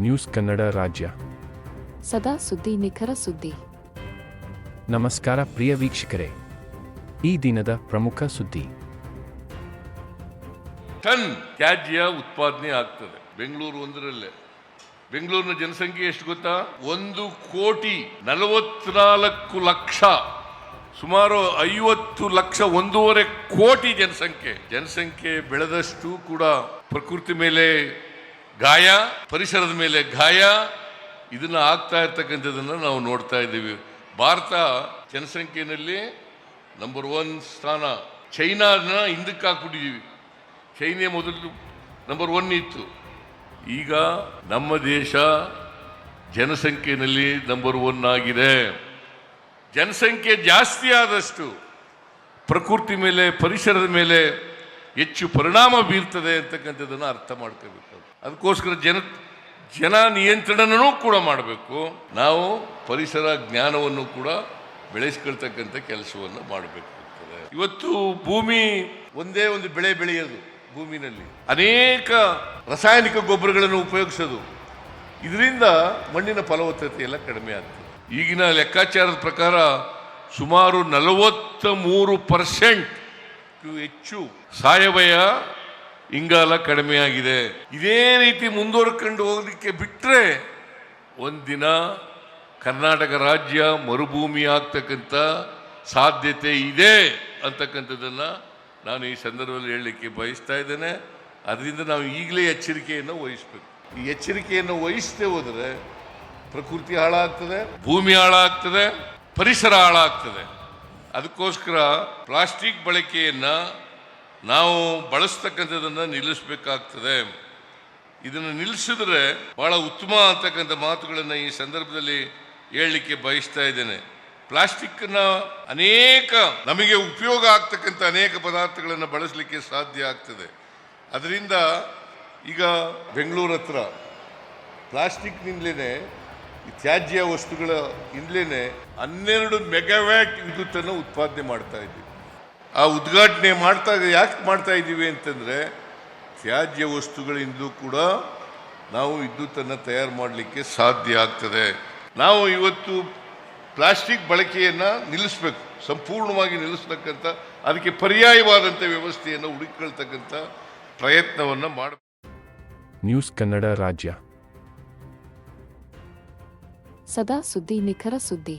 News Kannada ರಾಜ್ಯ. ಸದಾ ಸುದ್ದಿ ನಿಖರ ಸುದ್ದಿ. ನಮಸ್ಕಾರ ಪ್ರಿಯ ವೀಕ್ಷಕರೇ. ಈ ದಿನದ ಪ್ರಮುಖ ಸುದ್ದಿ. ಟನ್ ತ್ಯಾಜ್ಯ ಉತ್ಪಾದನೆ ಆಗ್ತದೆ. ಬೆಂಗಳೂರು ಒಂದರಲ್ಲೇ. ಬೆಂಗಳೂರಿನ ಜನಸಂಖ್ಯೆ ಎಷ್ಟು ಗೊತ್ತಾ? ಒಂದು ಕೋಟಿ ನಲವತ್ನಾಲ್ಕು ಲಕ್ಷ. ಸುಮಾರು ಐವತ್ತು ಲಕ್ಷ ಒಂದೂವರೆ ಕೋಟಿ ಜನಸಂಖ್ಯೆ. ಜನಸಂಖ್ಯೆ ಬೆಳೆದಷ್ಟು ಕೂಡ ಪ್ರಕೃತಿ ಮೇಲೆ ಗಾಯ, ಪರಿಸರದ ಮೇಲೆ ಗಾಯ, ಇದನ್ನ ಆಗ್ತಾ ಇರ್ತಕ್ಕಂಥದ್ದನ್ನು ನಾವು ನೋಡ್ತಾ ಇದ್ದೀವಿ. ಭಾರತ ಜನಸಂಖ್ಯೆಯಲ್ಲಿ ನಂಬರ್ ಒನ್ ಸ್ಥಾನ. ಚೈನಾನ ಹಿಂದಕ್ಕೆ ಹಾಕ್ಬಿಟ್ಟಿದ್ದೀವಿ ಚೈನೆ ಮೊದಲು ನಂಬರ್ ಒನ್ ಇತ್ತು. ಈಗ ನಮ್ಮ ದೇಶ ಜನಸಂಖ್ಯೆಯಲ್ಲಿ ನಂಬರ್ ಒನ್ ಆಗಿದೆ. ಜನಸಂಖ್ಯೆ ಜಾಸ್ತಿ ಆದಷ್ಟು ಪ್ರಕೃತಿ ಮೇಲೆ, ಪರಿಸರದ ಮೇಲೆ ಹೆಚ್ಚು ಪರಿಣಾಮ ಬೀರ್ತದೆ ಅಂತಕ್ಕಂಥದ್ದನ್ನು ಅರ್ಥ ಮಾಡ್ಕೋಬೇಕು. ಅದಕ್ಕೋಸ್ಕರ ಜನ ಜನ ನಿಯಂತ್ರಣನೂ ಕೂಡ ಮಾಡಬೇಕು. ನಾವು ಪರಿಸರ ಜ್ಞಾನವನ್ನು ಕೂಡ ಬೆಳೆಸ್ಕೊಳ್ತಕ್ಕಂಥ ಕೆಲಸವನ್ನು ಮಾಡಬೇಕಾಗ್ತದೆ ಇವತ್ತು ಭೂಮಿ ಒಂದೇ ಒಂದು ಬೆಳೆ ಬೆಳೆಯೋದು ಭೂಮಿನಲ್ಲಿ. ಅನೇಕ ರಾಸಾಯನಿಕ ಗೊಬ್ಬರಗಳನ್ನು ಉಪಯೋಗಿಸೋದು. ಇದರಿಂದ ಮಣ್ಣಿನ ಫಲವತ್ತತೆ ಎಲ್ಲ ಕಡಿಮೆ ಆಗ್ತದೆ. ಈಗಿನ ಲೆಕ್ಕಾಚಾರದ ಪ್ರಕಾರ ಸುಮಾರು ನಲವತ್ತ ಮೂರು ಪರ್ಸೆಂಟ್ ಹೆಚ್ಚು ಸಾಯವಯ ಇಂಗಾಲ ಕಡಿಮೆ ಆಗಿದೆ ಇದೇ ರೀತಿ ಮುಂದುವರ್ಕೊಂಡು ಹೋಗಲಿಕ್ಕೆ ಬಿಟ್ಟರೆ ಒಂದಿನ ಕರ್ನಾಟಕ ರಾಜ್ಯ ಮರುಭೂಮಿ ಆಗ್ತಕ್ಕಂಥ ಸಾಧ್ಯತೆ ಇದೆ ಅಂತಕ್ಕಂಥದ್ದನ್ನು ನಾನು ಈ ಸಂದರ್ಭದಲ್ಲಿ ಹೇಳಲಿಕ್ಕೆ ಬಯಸ್ತಾ ಇದ್ದೇನೆ. ಅದರಿಂದ ನಾವು ಈಗಲೇ ಎಚ್ಚರಿಕೆಯನ್ನು ವಹಿಸಬೇಕು. ಈ ಎಚ್ಚರಿಕೆಯನ್ನು ವಹಿಸದೆ ಹೋದರೆ ಪ್ರಕೃತಿ ಹಾಳಾಗ್ತದೆ, ಭೂಮಿ ಹಾಳಾಗ್ತದೆ, ಪರಿಸರ ಹಾಳಾಗ್ತದೆ. ಅದಕ್ಕೋಸ್ಕರ ಪ್ಲಾಸ್ಟಿಕ್ ಬಳಕೆಯನ್ನು ನಾವು ಬಳಸ್ತಕ್ಕಂಥದ್ದನ್ನು ನಿಲ್ಲಿಸಬೇಕಾಗ್ತದೆ. ಇದನ್ನು ನಿಲ್ಲಿಸಿದ್ರೆ ಬಹಳ ಉತ್ತಮ ಅಂತಕ್ಕಂಥ ಮಾತುಗಳನ್ನು ಈ ಸಂದರ್ಭದಲ್ಲಿ ಹೇಳಲಿಕ್ಕೆ ಬಯಸ್ತಾ ಇದ್ದೇನೆ. ಪ್ಲಾಸ್ಟಿಕ್ನ ಅನೇಕ ನಮಗೆ ಉಪಯೋಗ ಆಗ್ತಕ್ಕಂಥ ಅನೇಕ ಪದಾರ್ಥಗಳನ್ನು ಬಳಸಲಿಕ್ಕೆ ಸಾಧ್ಯ ಆಗ್ತದೆ. ಅದರಿಂದ ಈಗ ಬೆಂಗಳೂರು ಹತ್ರ ಪ್ಲಾಸ್ಟಿಕ್ನಿಂದಲೇ ತ್ಯಾಜ್ಯ ವಸ್ತುಗಳ ಇಂದಲೇ ಹನ್ನೆರಡು ಮೆಗಾವ್ಯಾಟ್ ವಿದ್ಯುತ್ತನ್ನು ಉತ್ಪಾದನೆ ಮಾಡ್ತಾ ಇದ್ದೀವಿ ಆ ಉದ್ಘಾಟನೆ ಮಾಡ್ತಾ ಯಾಕೆ ಮಾಡ್ತಾ ಇದ್ದೀವಿ ಅಂತಂದರೆ ತ್ಯಾಜ್ಯ ವಸ್ತುಗಳಿಂದಲೂ ಕೂಡ ನಾವು ವಿದ್ಯುತ್ತನ್ನು ತಯಾರು ಮಾಡಲಿಕ್ಕೆ ಸಾಧ್ಯ ಆಗ್ತದೆ. ನಾವು ಇವತ್ತು ಪ್ಲಾಸ್ಟಿಕ್ ಬಳಕೆಯನ್ನು ನಿಲ್ಲಿಸಬೇಕು. ಸಂಪೂರ್ಣವಾಗಿ ನಿಲ್ಲಿಸ್ತಕ್ಕಂಥ ಅದಕ್ಕೆ ಪರ್ಯಾಯವಾದಂಥ ವ್ಯವಸ್ಥೆಯನ್ನು ಹುಡುಕೊಳ್ತಕ್ಕಂಥ ಪ್ರಯತ್ನವನ್ನು ಮಾಡಬೇಕು ನ್ಯೂಸ್ ಕನ್ನಡ ರಾಜ್ಯ. ಸದಾ ಸುದ್ದಿ ನಿಖರ ಸುದ್ದಿ.